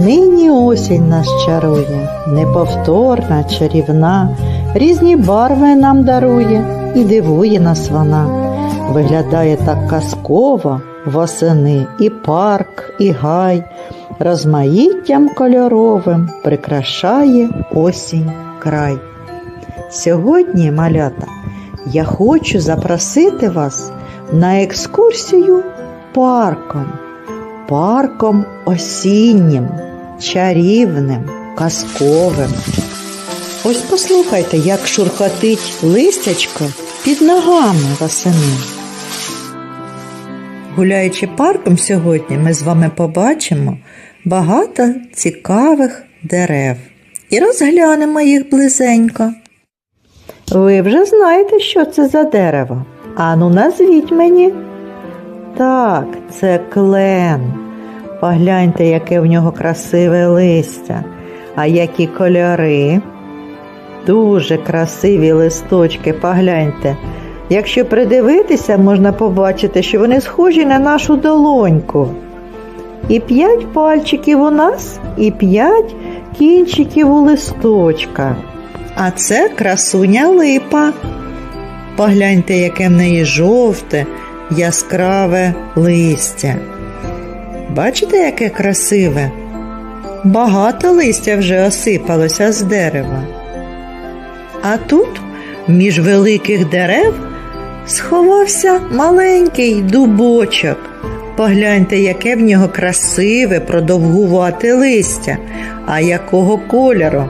Нині осінь нас чарує, неповторна, чарівна, різні барви нам дарує і дивує нас вона. Виглядає так казково восени і парк, і гай, розмаїттям кольоровим прикрашає осінь край. Сьогодні, малята, я хочу запросити вас на екскурсію парком парком осіннім, чарівним, казковим. Ось послухайте, як шурхотить листячко під ногами восени. Гуляючи парком сьогодні, ми з вами побачимо багато цікавих дерев і розглянемо їх близенько. Ви вже знаєте, що це за дерево? Ану, назвіть мені. Так, це клен. Погляньте, яке в нього красиве листя, а які кольори. Дуже красиві листочки, погляньте. Якщо придивитися, можна побачити, що вони схожі на нашу долоньку. І п'ять пальчиків у нас, і п'ять кінчиків у листочка. А це красуня липа. Погляньте, яке в неї жовте, яскраве листя. Бачите, яке красиве? Багато листя вже осипалося з дерева. А тут, між великих дерев, сховався маленький дубочок. Погляньте, яке в нього красиве, продовгувате листя, а якого кольору.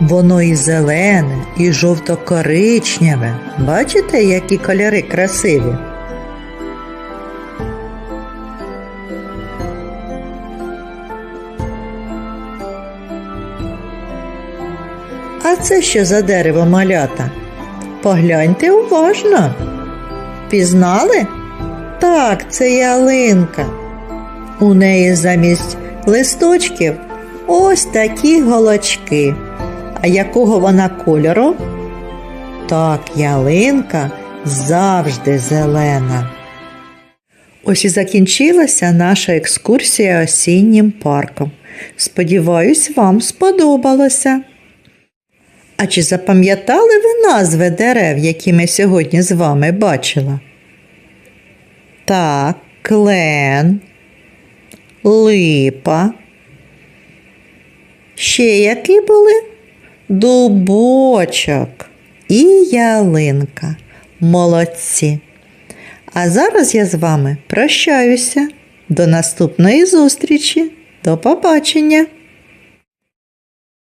Воно і зелене, і жовто-коричневе. Бачите, які кольори красиві? А це що за дерево малята? Погляньте уважно. Пізнали? Так, це ялинка. У неї замість листочків ось такі голочки. А якого вона кольору? Так, ялинка завжди зелена. Ось і закінчилася наша екскурсія осіннім парком. Сподіваюсь, вам сподобалося. А чи запам'ятали ви назви дерев, які ми сьогодні з вами бачили? Так, клен, липа. Ще які були? Дубочок і ялинка. Молодці. А зараз я з вами прощаюся. До наступної зустрічі. До побачення!